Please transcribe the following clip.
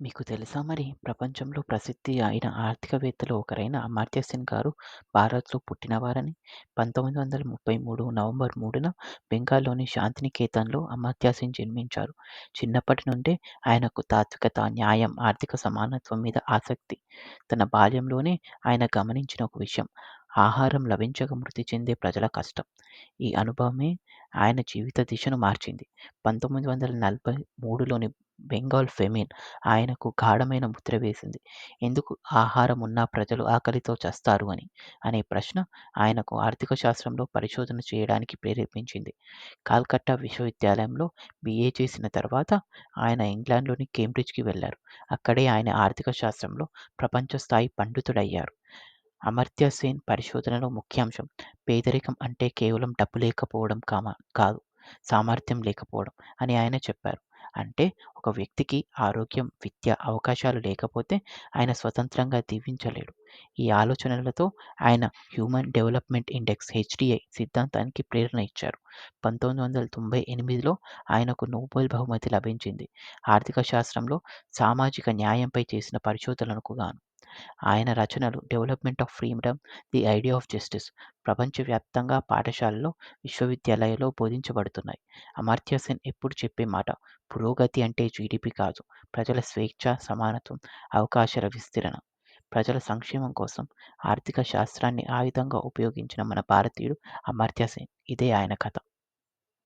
మీకు తెలుసా మరి ప్రపంచంలో ప్రసిద్ధి అయిన ఆర్థికవేత్తలో ఒకరైన అమర్త్య సెన్ గారు భారత్‌లో పుట్టినవారని. పంతొమ్మిది వందల ముప్పై మూడు నవంబర్ మూడున బెంగాల్‌లోని శాంతినికేతన్‌లో అమర్త్య సెన్ జన్మించారు. చిన్నప్పటి నుండే ఆయనకు తాత్వికత, న్యాయం, ఆర్థిక సమానత్వం మీద ఆసక్తి. తన బాల్యంలోనే ఆయన గమనించిన ఒక విషయం ఆహారం లభించక మృతి చెందే ప్రజల కష్టం. ఈ అనుభవమే ఆయన జీవిత దిశను మార్చింది. పంతొమ్మిది వందల నలభై మూడులోని బెంగాల్ ఫెమిన్ ఆయనకు గాఢమైన ముద్ర వేసింది. ఎందుకు ఆహారం ఉన్నా ప్రజలు ఆకలితో చస్తారు అని అనే ప్రశ్న ఆయనకు ఆర్థిక శాస్త్రంలో పరిశోధన చేయడానికి ప్రేరేపించింది. కాల్కట్టా విశ్వవిద్యాలయంలో బిఏ చేసిన తర్వాత ఆయన ఇంగ్లాండ్‌లోని కేంబ్రిడ్జ్‌కి వెళ్ళారు. అక్కడే ఆయన ఆర్థిక శాస్త్రంలో ప్రపంచ స్థాయి పండితుడయ్యారు. అమర్త్య సేన్ పరిశోధనలో ముఖ్యాంశం పేదరికం అంటే కేవలం డబ్బు లేకపోవడం కామా కాదు, సామర్థ్యం లేకపోవడం అని ఆయన చెప్పారు. అంటే ఒక వ్యక్తికి ఆరోగ్యం, విద్య, అవకాశాలు లేకపోతే ఆయన స్వతంత్రంగా జీవించలేడు. ఈ ఆలోచనలతో ఆయన హ్యూమన్ డెవలప్‌మెంట్ ఇండెక్స్ హెచ్డిఐ సిద్ధాంతానికి ప్రేరణ ఇచ్చారు. పంతొమ్మిది వందల తొంభై ఎనిమిదిలో ఆయనకు నోబెల్ బహుమతి లభించింది. ఆర్థిక శాస్త్రంలో సామాజిక న్యాయంపై చేసిన పరిశోధనలకు గాను. ఆయన రచనలు 'development of freedom', 'the idea of justice' ప్రపంచవ్యాప్తంగా పాఠశాలలో విశ్వవిద్యాలయాల్లో బోధించబడుతున్నాయి. అమర్త్య సెన్ ఎప్పుడు చెప్పే మాట పురోగతి అంటే జీడిపి కాదు, ప్రజల స్వేచ్ఛ, సమానత్వం, అవకాశాల విస్తరణ. ప్రజల సంక్షేమం కోసం ఆర్థిక శాస్త్రాన్ని ఆయుధంగా ఉపయోగించిన మన భారతీయుడు అమర్త్య సెన్. ఇదే ఆయన కథ.